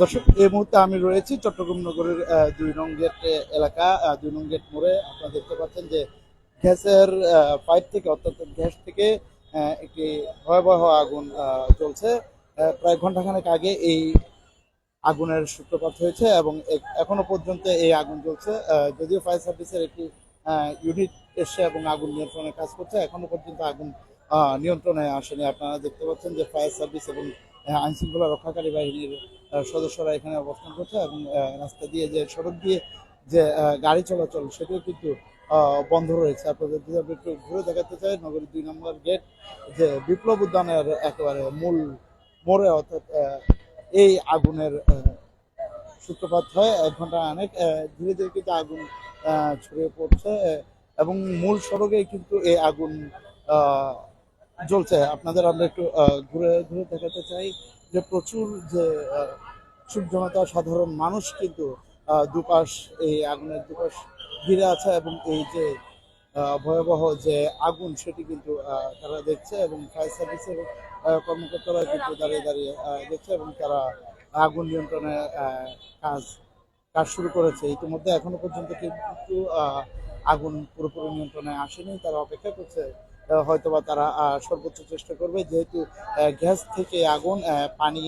দর্শক এই মুহূর্তে আমি রয়েছি চট্টগ্রাম নগরের দুই নং গেট এলাকা দুই নং গেট মোড়ে। আপনারা দেখতে পাচ্ছেন যে গ্যাসের পাইপ থেকে অর্থাৎ গ্যাস থেকে একটি ভয়াবহ আগুন আহ, প্রায় ঘন্টাখানেক আগে এই আগুনের সূত্রপাত হয়েছে এবং এখনও পর্যন্ত এই আগুন আহ, যদিও ফায়ার সার্ভিসের একটি ইউনিট এসে এবং আগুন নিয়ন্ত্রণে কাজ করছে এখনও পর্যন্ত আগুন নিয়ন্ত্রণে আসেনি। আপনারা দেখতে পাচ্ছেন যে ফায়ার সার্ভিস এবং আইন শৃঙ্খলা রক্ষাকারী বাহিনীর সদস্যরা এখানে অবস্থান করছে এবং রাস্তা দিয়ে যে সড়ক দিয়ে যে গাড়ি চলাচল, সেটিও কিন্তু বন্ধ রয়েছে। আপনাদের যদি আমি একটু ঘুরে দেখাতে চাই, নগরীর দুই নম্বর গেট, যে বিপ্লব উদ্যানের একেবারে মূল মোড়ে, অর্থাৎ এই আগুনের সূত্রপাত হয় এক ঘণ্টা অনেক ধীরে ধীরে কিন্তু আগুন ছড়িয়ে পড়ছে এবং মূল সড়কে কিন্তু এই আগুন জ্বলছে। আপনাদের আমরা একটু ঘুরে ঘুরে দেখাতে চাই। যে প্রচুর যে জনতা সাধারণ মানুষ কিন্তু দুপাশ, এই আগুনের দুপাশ ঘিরে আছে এবং এই যে ভয়াবহ যে আগুন সেটি কিন্তু তারা দেখছে এবং ফায়ার সার্ভিসের কর্মকর্তারা কিন্তু দাঁড়িয়ে দাঁড়িয়ে দেখছে এবং তারা আগুন নিয়ন্ত্রণে কাজ কাজ শুরু করেছে। ইতিমধ্যে এখনও পর্যন্ত কিন্তু আগুন পুরোপুরি নিয়ন্ত্রণে আসেনি। তারা অপেক্ষা করছে হয়তোবা তারা সর্বোচ্চ চেষ্টা করবে। যেহেতু গ্যাস থেকে আগুন পানি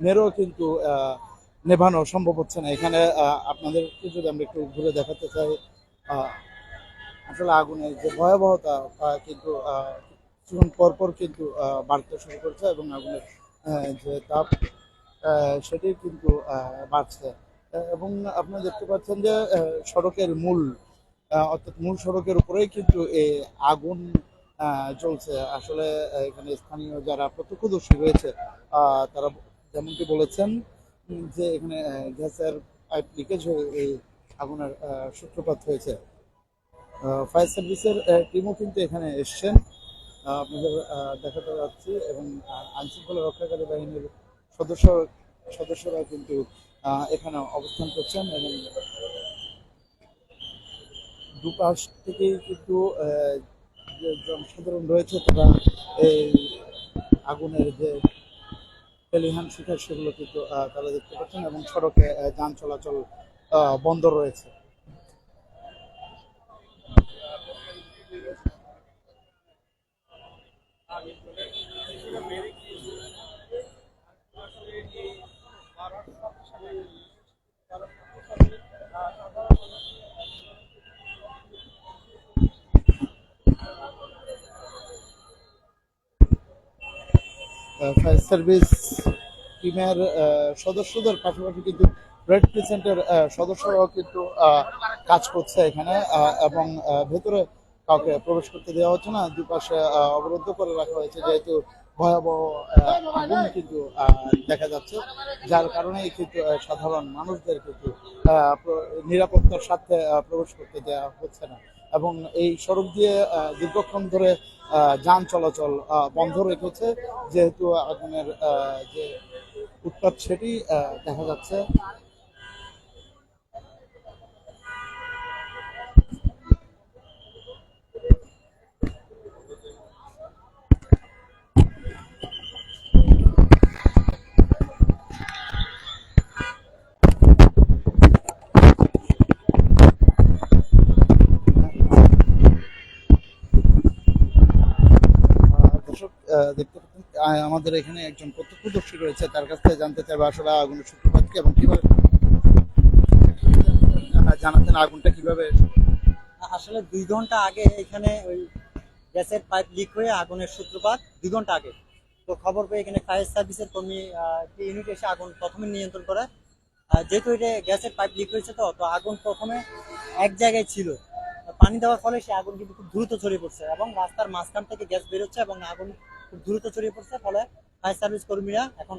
মেরেও কিন্তু নেভানো সম্ভব হচ্ছে না। এখানে আহ, আপনাদেরকে যদি আমরা একটু ঘুরে দেখাতে চাই আসলে আগুনের যে ভয়াবহতা তা কিন্তু কিছুক্ষণ পর পর কিন্তু বাড়তে শুরু করছে এবং আগুনের যে তাপ সেটি কিন্তু বাড়ছে। এবং আপনারা দেখতে পাচ্ছেন যে সড়কের মূল অর্থাৎ মূল সড়কের উপরেই কিন্তু এই আগুন জ্বলছে আসলে এখানে স্থানীয় যারা প্রত্যক্ষদর্শী রয়েছে তারা যেমনটি বলেছেন যে এখানে গ্যাসের পাইপ লিকেজ হয়ে এই আগুনের সূত্রপাত হয়েছে। ফায়ার সার্ভিসের টিমও কিন্তু এখানে এসছেন। আপনাদের দেখাতে পাচ্ছি এবং আইন শৃঙ্খলা রক্ষাকারী বাহিনীর সদস্য, সদস্যরা কিন্তু এখানে অবস্থান করছেন এবং দুপাশ থেকেই কিন্তু যে জনসাধারণ রয়েছে, তারা এই আগুনের যে টেলিহান শিখার সেগুলো কিন্তু তারা দেখতে পাচ্ছেন এবং সড়কে যান চলাচল বন্ধ রয়েছে। ফায়ার সার্ভিস টিমের সদস্যদের পাশাপাশি কিন্তু রেড ক্রিসেন্টের সদস্যরাও কিন্তু কাজ করছে এখানে এবং ভেতরে কাউকে প্রবেশ করতে দেওয়া হচ্ছে না, দুপাশে অবরুদ্ধ করে রাখা হয়েছে যেহেতু ভয়াবহ কিন্তু দেখা যাচ্ছে, যার কারণে কিন্তু সাধারণ মানুষদের কিন্তু নিরাপত্তার সাথে প্রবেশ করতে দেওয়া হচ্ছে না। এবং এই সড়ক দিয়ে দীর্ঘক্ষণ ধরে যান চলাচল বন্ধ রেখেছে। যেহেতু আগুনের যে উৎপাত সেটি দেখা যাচ্ছে। আমাদের এখানে একজন প্রত্যক্ষদর্শী রয়েছে, তার কাছ থেকে জানতে চাইবে আসলে আগুনের সূত্রপাত কি এবং কীভাবে জানাতেন আগুনটা কীভাবে? আসলে দুই ঘণ্টা আগে এখানে ওই গ্যাসের পাইপ লিক হয়ে আগুনের সূত্রপাত দুই ঘণ্টা আগে। তো খবর পেয়ে এখানে ফায়ার সার্ভিসের কর্মী একটি ইউনিট এসে আগুন প্রথমে নিয়ন্ত্রণ করে। যেহেতু এটা গ্যাসের পাইপ লিক হয়েছে তো তো আগুন প্রথমে এক জায়গায় ছিল। পানি দেওয়ার ফলে সে আগুন কিন্তু খুব দ্রুত ছড়িয়ে পড়ছে এবং রাস্তার মাঝখান থেকে গ্যাস বেরোচ্ছে এবং আগুন খুব দ্রুত ছড়িয়ে পড়ছে ফলে ফায়ার সার্ভিস কর্মীরা এখন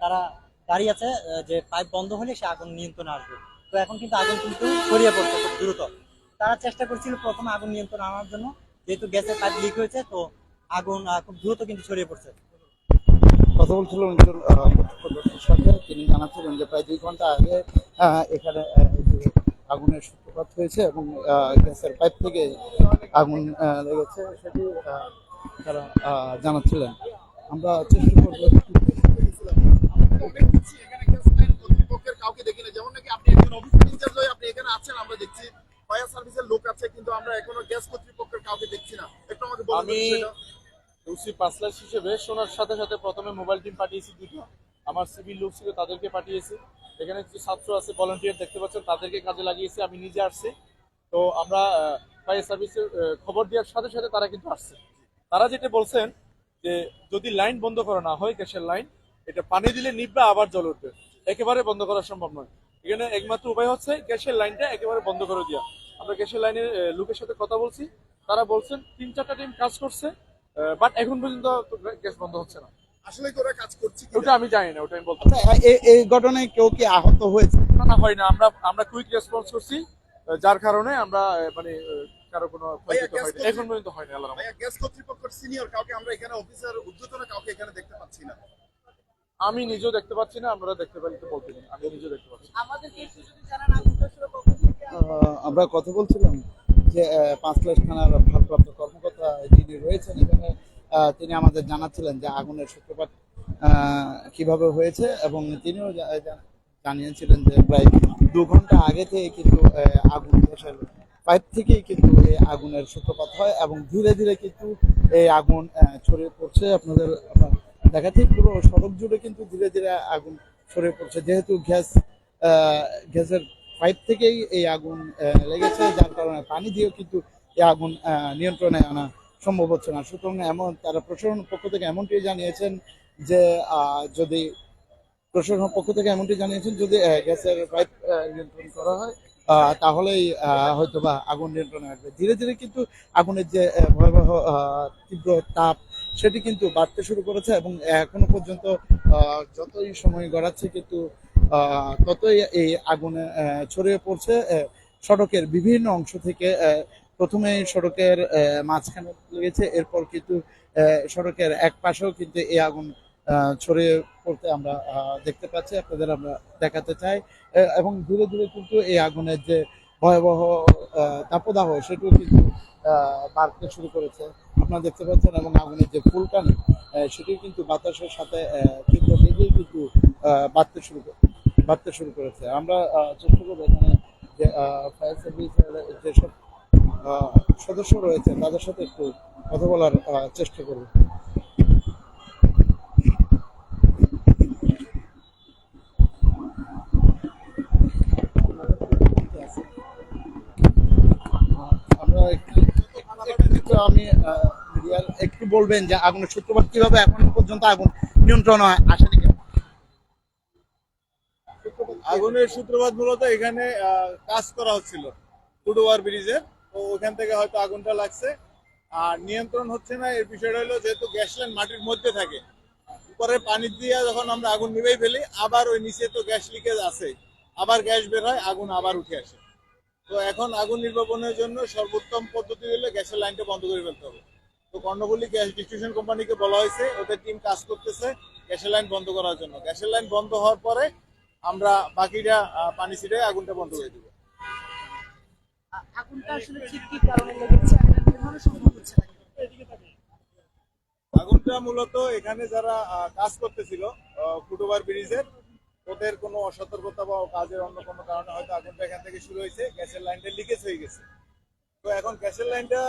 তারা দাঁড়িয়ে আছে যে পাইপ বন্ধ হলে সে আগুন নিয়ন্ত্রণে আসবে। তো এখন কিন্তু আগুন কিন্তু ছড়িয়ে পড়ছে খুব দ্রুত। তারা চেষ্টা করছিল প্রথমে আগুন নিয়ন্ত্রণ আনার জন্য যেহেতু গ্যাসের পাইপ লিক হয়েছে তো আগুন খুব দ্রুত কিন্তু ছড়িয়ে পড়ছে। কথা আহ, সাথে তিনি জানাচ্ছিলেন যে প্রায় দুই ঘণ্টা আগে এখানে আগুনের সূত্রপাত হয়েছে এবং গ্যাসের পাইপ থেকে আগুন লেগেছে। সেটি তারা জানাচ্ছিলেন। আমরা চেষ্টা করব কাউকে দেখি না যেমন নাকি আপনি একজন অফিসার ইনচার্জ হয়ে আপনি এখানে আছেন আমরা দেখছি ফায়ার সার্ভিসের লোক আছে কিন্তু আমরা এখনও গ্যাস কর্তৃপক্ষের কাউকে দেখছি না। একটু আমাকে আমি। পাসলাস হিসেবে শোনার সাথে সাথে প্রথমে মোবাইল টিম পাঠিয়েছি দুটো আমার সিভিল লোক ছিল তাদেরকে পাঠিয়েছি। এখানে কিছু ছাত্র আছে ভলান্টিয়ার দেখতে পাচ্ছেন তাদেরকে কাজে লাগিয়েছি আমি নিজে আসছি। তো আমরা ফায়ার সার্ভিসের খবর দেওয়ার সাথে সাথে তারা কিন্তু আসছে। তারা যেটা বলছেন যে যদি লাইন বন্ধ করা না হয় গ্যাসের লাইন এটা পানি দিলে নিববে আবার জল উঠবে। একেবারে বন্ধ করা সম্ভব নয়। এখানে একমাত্র উপায় হচ্ছে গ্যাসের লাইনটা একেবারে বন্ধ করে দেওয়া। আমরা গ্যাসের লাইনের লোকের সাথে কথা বলছি। তারা বলছেন তিন চারটা টিম কাজ করছে বাট এখন পর্যন্ত গ্যাস বন্ধ হচ্ছে না। আসলে কি ওরা কাজ করছে কি ওটা আমি জানি না ওটা আমি বলতে আচ্ছা এই- এই ঘটনায় কেউ কি আহত হয়েছে? না, হয় না। আমরা আমরা কুইক রেসপন্স করছি যার কারণে আমরা মানে কারও কোনো? এখন পর্যন্ত হয়নি আল্লাহ গ্যাস কর্তৃপক্ষের সিনিয়র কাউকে আমরা এখানে অফিসার উদ্যোতন কাউকে এখানে দেখতে পাচ্ছি না। আমি নিজেও দেখতে পাচ্ছি না আপনারা দেখতে পারি তো বলতে আমি নিজেও দেখতে পাচ্ছি আমরা কথা বলছিলাম যে আহ, পাঁচলাশ থানার ভারপ্রাপ্ত কর্মকর্তা যিনি রয়েছেন এখানে আহ, তিনি আমাদের জানাচ্ছিলেন যে আগুনের সূত্রপাত আহ, কীভাবে হয়েছে এবং তিনিও জানিয়েছিলেন যে প্রায় দু ঘণ্টা আগে থেকে কিন্তু আহ, আগুন গ্যাসের পাইপ থেকেই কিন্তু এই আগুনের সূত্রপাত হয় এবং ধীরে ধীরে কিন্তু এই আগুন ছড়িয়ে পড়ছে। আপনাদের দেখাচ্ছি, পুরো সড়ক জুড়ে কিন্তু ধীরে ধীরে আগুন ছড়িয়ে পড়ছে। যেহেতু গ্যাস গ্যাসের পাইপ থেকেই এই আগুন লেগেছে, যার কারণে পানি দিয়েও কিন্তু এই আগুন নিয়ন্ত্রণে আনা সম্ভব হচ্ছে না। সুতরাং এমন, তারা প্রশাসন পক্ষ থেকে এমনটি জানিয়েছেন যে যদি প্রশাসনের পক্ষ থেকে এমনটি জানিয়েছেন যদি গ্যাসের পাইপ নিয়ন্ত্রণ করা হয় তাহলেই আহ, হয়তোবা আগুন নিয়ন্ত্রণে আসবে। ধীরে ধীরে কিন্তু আগুনের যে ভয়াবহ তীব্র তাপ সেটি কিন্তু বাড়তে শুরু করেছে এবং এখনও পর্যন্ত যতই সময় গড়াচ্ছে কিন্তু ততই এই আগুনে ছড়িয়ে পড়ছে সড়কের বিভিন্ন অংশ থেকে প্রথমে সড়কের মাঝখানে লেগেছে এরপর কিন্তু সড়কের এক পাশেও কিন্তু এই আগুন ছড়িয়ে পড়তে আমরা দেখতে পাচ্ছি, আপনাদের আমরা দেখাতে চাই। এবং ধীরে ধীরে কিন্তু এই আগুনের যে ভয়াবহ তাপদাহ সেটিও কিন্তু বাড়তে শুরু করেছে। আপনারা দেখতে পাচ্ছেন, এবং আগুনের যে ফুলকানি সেটিও কিন্তু বাতাসের সাথে তীব্র বেগেই কিন্তু বাড়তে শুরু বাড়তে শুরু করেছে। আমরা চেষ্টা করব এখানে যে ফায়ার সার্ভিসের যেসব সদস্য রয়েছে, তাদের সাথে একটু কথা বলার চেষ্টা করব আমরা একটু একটু- বলবেন যে আগুনের সূত্রপাত কীভাবে এখন পর্যন্ত আগুন নিয়ন্ত্রণ হয়? আসেনি আগুনের সূত্রপাত মূলত এখানে কাজ করা হচ্ছিল ফুটওভার ব্রিজের। তো ওখান থেকে হয়তো আগুনটা লাগছে। আর নিয়ন্ত্রণ হচ্ছে না, এর বিষয়টা হলো যেহেতু গ্যাস লাইন মাটির মধ্যে থাকে, উপরে পানি দিয়ে যখন আমরা আগুন নিভেই ফেলি, আবার ওই নিচে তো গ্যাস লিকেজ আছে আবার গ্যাস বের হয়, আগুন আবার উঠে আসে। তো এখন আগুন নির্বাপনের জন্য সর্বোত্তম পদ্ধতি হলো গ্যাসের লাইনটা বন্ধ করে ফেলতে হবে। তো কর্ণফুলি গ্যাস ডিস্ট্রিবিউশন কোম্পানিকে বলা হয়েছে ওদের টিম কাজ করতেছে গ্যাসের লাইন বন্ধ করার জন্য। গ্যাসের লাইন বন্ধ হওয়ার পরে আমরা বাকিটা পানি ছিটে আগুনটা বন্ধ করে দিব। আগুনটা আসলে ঠিক কি কারণে লেগেছে? আর এটা নির্মাণও সম্ভব হচ্ছে না আগুনটা মূলত এখানে যারা কাজ করতেছিল ফুটওভার ব্রিজের ওদের কোনো অসতর্কতা বা কাজের অন্য কোনো কারণে হয়তো আগুনটা এখান থেকে শুরু হয়েছে, গ্যাসের লাইনটা লিকেজ হয়ে গেছে। তো এখন গ্যাসের লাইনটা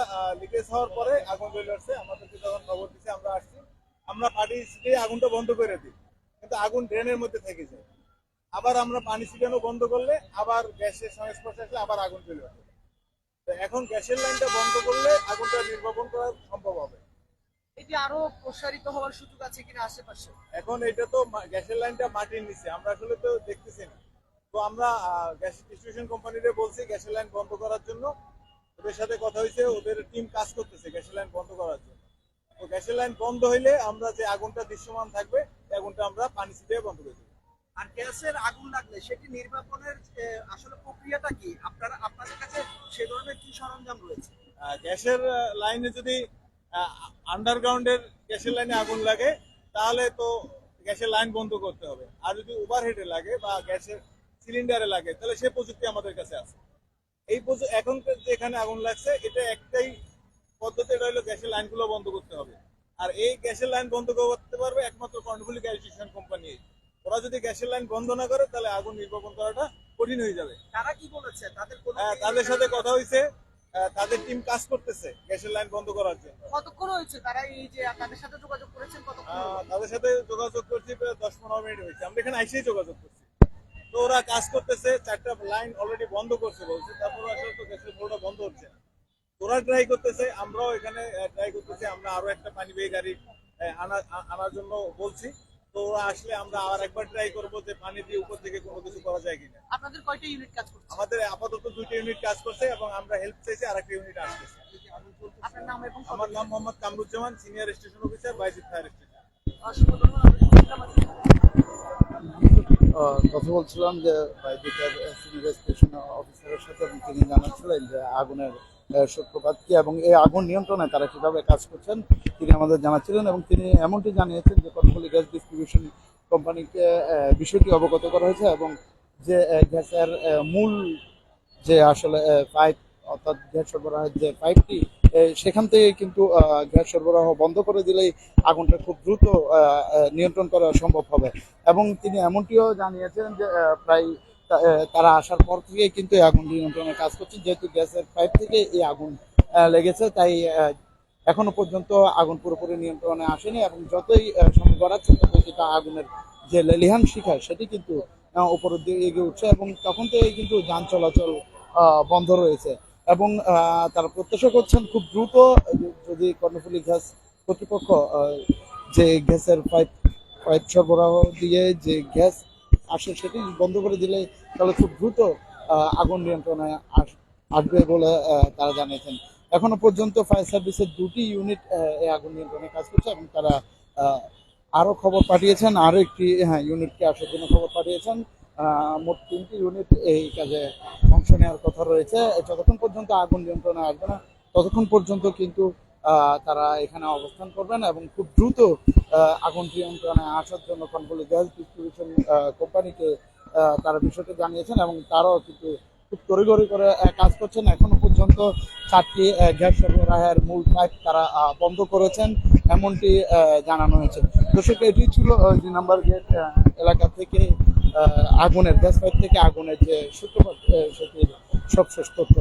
লিকেজ হওয়ার পরে আগুন চলে আসছে আমাদেরকে যখন খবর দিচ্ছে আমরা আসছি, আমরা পানি ছিটিয়ে আগুনটা বন্ধ করে দিই, কিন্তু আগুন ড্রেনের মধ্যে থেকে যায়। আবার আমরা পানি ছিটানো বন্ধ করলে আবার গ্যাসের সংস্পর্শে আসলে আবার আগুন চলে আসে তো এখন গ্যাসের লাইনটা বন্ধ করলে আগুনটা নির্বাপন করা সম্ভব হবে। এটি আরও প্রসারিত হওয়ার সুযোগ আছে কিনা আশেপাশে? এখন এটা তো গ্যাসের লাইনটা মাটির নিচে আমরা আসলে তো দেখতেছি না। তো আমরা গ্যাস ডিস্ট্রিবিউশন কোম্পানিরে বলছি গ্যাসের লাইন বন্ধ করার জন্য। ওদের সাথে কথা হয়েছে ওদের টিম কাজ করতেছে গ্যাসের লাইন বন্ধ করার জন্য। তো গ্যাসের লাইন বন্ধ হইলে আমরা যে আগুনটা দৃশ্যমান থাকবে আগুনটা আমরা পানি ছিটিয়ে বন্ধ করে দেবো। আর গ্যাসের আগুন লাগলে সেটি নির্বাপনের আসলে প্রক্রিয়াটা কি? আপনারা আপনাদের কাছে সে ধরনের কি সরঞ্জাম রয়েছে? গ্যাসের লাইনে যদি আন্ডারগ্রাউন্ডের গ্যাসের লাইনে আগুন লাগে তাহলে তো গ্যাসের লাইন বন্ধ করতে হবে। আর যদি ওভারহেডে লাগে বা গ্যাসের সিলিন্ডারে লাগে তাহলে সে প্রযুক্তি আমাদের কাছে আছে। এই প্রযু- এখন যে এখানে আগুন লাগছে এটা একটাই পদ্ধতি এটা হলো গ্যাসের লাইনগুলো বন্ধ করতে হবে। আর এই গ্যাসের লাইন বন্ধ করতে পারবে একমাত্র কর্ণফুলি গ্যাস ডিস্ট্রিবিউশন কোম্পানি ওরা যদি গ্যাসের লাইন বন্ধ না করে তাহলে আগুন নির্বাপন করাটা কঠিন হয়ে যাবে। তারা কি বলেছে? তাদের হ্যাঁ, তাদের সাথে কথা হয়েছে। তাদের টিম কাজ করতেছে গ্যাসের লাইন বন্ধ করার জন্য। কতক্ষণ হয়েছে? তারা এই যে তাদের সাথে যোগাযোগ করেছেন কতক্ষণ তাদের সাথে যোগাযোগ করছি প্রায় দশ পনেরো মিনিট হয়েছে। আমরা এখানে আইসেই যোগাযোগ করছি। তো ওরা কাজ করতেছে চারটা লাইন অলরেডি বন্ধ করছে বলছে তারপর আসলে তো গ্যাসের ফ্লোটা বন্ধ হচ্ছে না। ওরা ট্রাই করতেছে আমরাও এখানে ট্রাই করতেছি আমরা আরও একটা পানি বেয়ে গাড়ি আনা আনার জন্য বলছি। তো ওরা আসলে আমরা আর একবার ট্রাই করব যে পানি দিয়ে উপর থেকে কোনো কিছু করা যায় কিনা। আপনাদের কয়টা ইউনিট কাজ করছে? আমাদের আপাতত দুইটা ইউনিট কাজ করছে এবং আমরা হেল্প চাইছি আর একটা ইউনিট আসতেছে। আপনার নাম এবং আমার নাম Mohammad Kamruzzaman senior station officer Bayezid fire station আহ, কথা বলছিলাম যে বাইদিকের সিনিয়র স্টেশন অফিসারের সাথে তিনি জানাচ্ছিলেন যে আগুনের সূত্রপাত কি এবং এই আগুন নিয়ন্ত্রণে তারা কীভাবে কাজ করছেন তিনি আমাদের জানাচ্ছিলেন এবং তিনি এমনটি জানিয়েছেন যে কর্ণফুলী গ্যাস ডিস্ট্রিবিউশন কোম্পানিকে বিষয়টি অবগত করা হয়েছে এবং যে গ্যাসের মূল যে আসলে পাইপ, অর্থাৎ গ্যাস সরবরাহের যে পাইপটি সেখান থেকে কিন্তু গ্যাস সরবরাহ বন্ধ করে দিলেই আগুনটা খুব দ্রুত নিয়ন্ত্রণ করা সম্ভব হবে। এবং তিনি এমনটিও জানিয়েছেন যে প্রায় তারা আসার পর থেকে কিন্তু আগুন নিয়ন্ত্রণের কাজ করছেন যেহেতু গ্যাসের পাইপ থেকে এই আগুন লেগেছে, তাই এখনও পর্যন্ত আগুন পুরোপুরি নিয়ন্ত্রণে আসেনি এবং যতই সময় গড়াচ্ছে, ততই কিন্তু আগুনের যে লেলিহান শিখা সেটি কিন্তু উপরের দিকে এগিয়ে উঠছে এবং তখন থেকে কিন্তু যান চলাচল বন্ধ রয়েছে এবং তারা প্রত্যাশা করছেন খুব দ্রুত যদি কর্ণফুলী গ্যাস কর্তৃপক্ষ যে গ্যাসের পাইপ পাইপ সরবরাহ দিয়ে যে গ্যাস আসে সেটি বন্ধ করে দিলে তাহলে খুব দ্রুত আগুন নিয়ন্ত্রণে আস- আসবে বলে তারা জানিয়েছেন। এখনও পর্যন্ত ফায়ার সার্ভিসের দুটি ইউনিট এই আগুন নিয়ন্ত্রণে কাজ করছে এবং তারা আহ, আরও খবর পাঠিয়েছেন আরও একটি হ্যাঁ ইউনিটকে আসার জন্য খবর পাঠিয়েছেন। মোট তিনটি ইউনিট এই কাজে অংশ নেওয়ার কথা রয়েছে। যতক্ষণ পর্যন্ত আগুন নিয়ন্ত্রণে আসবে না ততক্ষণ পর্যন্ত কিন্তু তারা এখানে অবস্থান করবেন এবং খুব দ্রুত আগুন নিয়ন্ত্রণে আসার জন্য কনকলি গ্যাস ডিস্ট্রিবিউশন কোম্পানিকে তারা বিষয়টি জানিয়েছেন এবং তারাও কিন্তু খুব তড়িঘড়ি করে কাজ করছেন। এখনও পর্যন্ত চারটি গ্যাস সরবরাহের মূল পাইপ তারা বন্ধ করেছেন, এমনটি জানানো হয়েছে। দর্শক এটি ছিল দুই নাম্বার গেট এলাকা থেকে আগুনের, গ্যাস পাইপ থেকে আগুনের যে সূত্রপাত সেটির সবশেষ তথ্য।